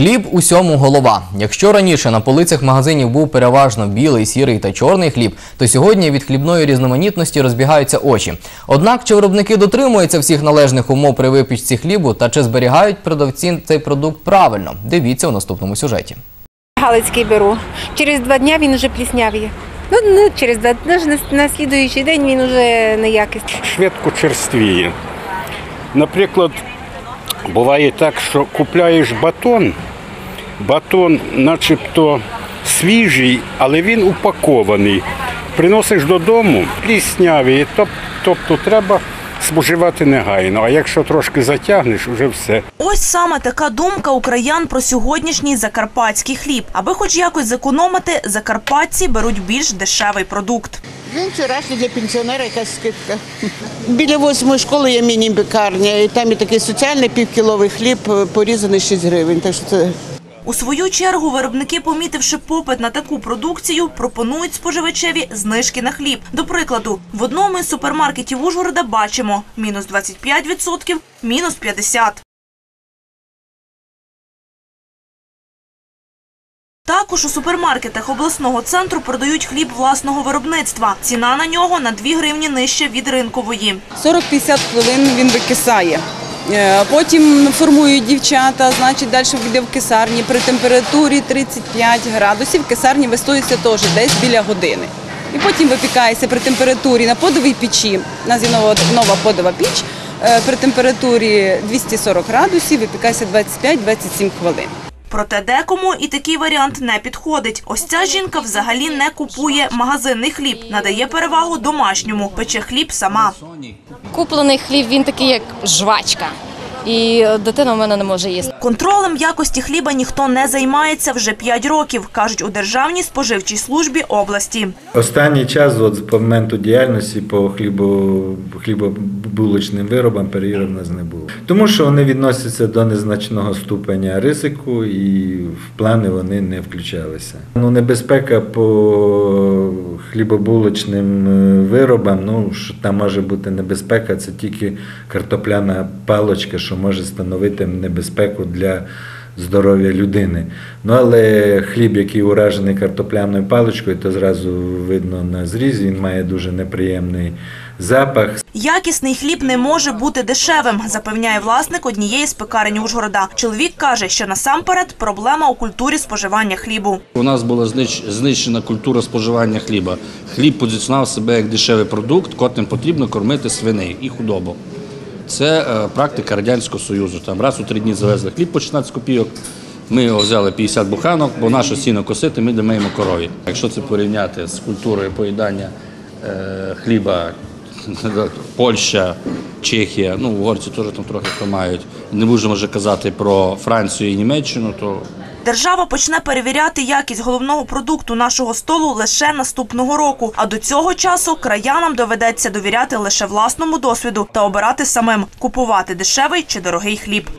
Хліб усьому голова. Якщо раніше на полицях магазинів був переважно білий, сірий та чорний хліб, то сьогодні від хлібної різноманітності розбігаються очі. Однак, чи виробники дотримуються всіх належних умов при випічці хлібу та чи зберігають продавці цей продукт правильно? Дивіться у наступному сюжеті. Галицький беру. Через два дні він вже пліснявіє. Ну, не через два дні, ж на, на слідуючий день він вже неякісний. швидко черствіє. Наприклад, буває так, що купляєш батон, батон начебто свіжий, але він упакований. Приносиш додому, пліснявий, тобто треба споживати негайно. А якщо трошки затягнеш, вже все. Ось саме така думка у краян про сьогоднішній закарпатський хліб. Аби хоч якось зекономити, закарпатці беруть більш дешевий продукт. Він вчорашній для пенсіонера якась скидка. Біля восьмої школи є міні-пекарня, і там і такий соціальний півкіловий хліб е, порізаний 6 гривень. Так що це У свою чергу виробники, помітивши попит на таку продукцію, пропонують споживачеві знижки на хліб. До прикладу, в одному із супермаркетів Ужгорода бачимо мінус 25%, мінус 50%. Також у супермаркетах обласного центру продають хліб власного виробництва. Ціна на нього на 2 гривні нижче від ринкової. 40-50 хвилин він викисає. Е, Потім формують дівчата, значить далі йде в кисарні при температурі 35 градусів. Кисарні вистоюється теж десь біля години. І потім випікається при температурі на подовій печі. У нас є нова, нова подова піч. е, При температурі 240 градусів випікається 25-27 хвилин. Проте декому і такий варіант не підходить. Ось ця жінка взагалі не купує магазинний хліб, надає перевагу домашньому, пече хліб сама. Куплений хліб він такий, як жвачка. І дитина в мене не може їсти. Контролем якості хліба ніхто не займається вже 5 років, кажуть у Державній споживчій службі області. Останній час, от з моменту діяльності по хлібо, хлібобулочним виробам перевірок в нас не було. Тому що вони відносяться до незначного ступеня ризику і в плани вони не включалися. Ну, небезпека по хлібобулочним е, виробам, ну що там може бути небезпека, це тільки картопляна палочка, що може становити небезпеку для здоров'я людини. Ну але хліб, який уражений картопляною паличкою, то зразу видно на зрізі, він має дуже неприємний запах. Якісний хліб не може бути дешевим, запевняє власник однієї з пекарень Ужгорода. Чоловік каже, що насамперед проблема у культурі споживання хлібу. У нас була знищена культура споживання хліба. Хліб позиціонував себе як дешевий продукт, котрим потрібно кормити свиней і худобу. Це е, практика Радянського Союзу. Там раз у три дні завезли хліб по 16 копійок. Ми його взяли 50 буханок, бо наше сіно косити, ми домаємо корові. Якщо це порівняти з культурою поїдання е, хліба Польща, Чехія, ну угорці теж там трохи то мають. Не будемо вже казати про Францію і Німеччину, то Держава почне перевіряти якість головного продукту нашого столу лише наступного року. А до цього часу краянам доведеться довіряти лише власному досвіду та обирати самим купувати дешевий чи дорогий хліб.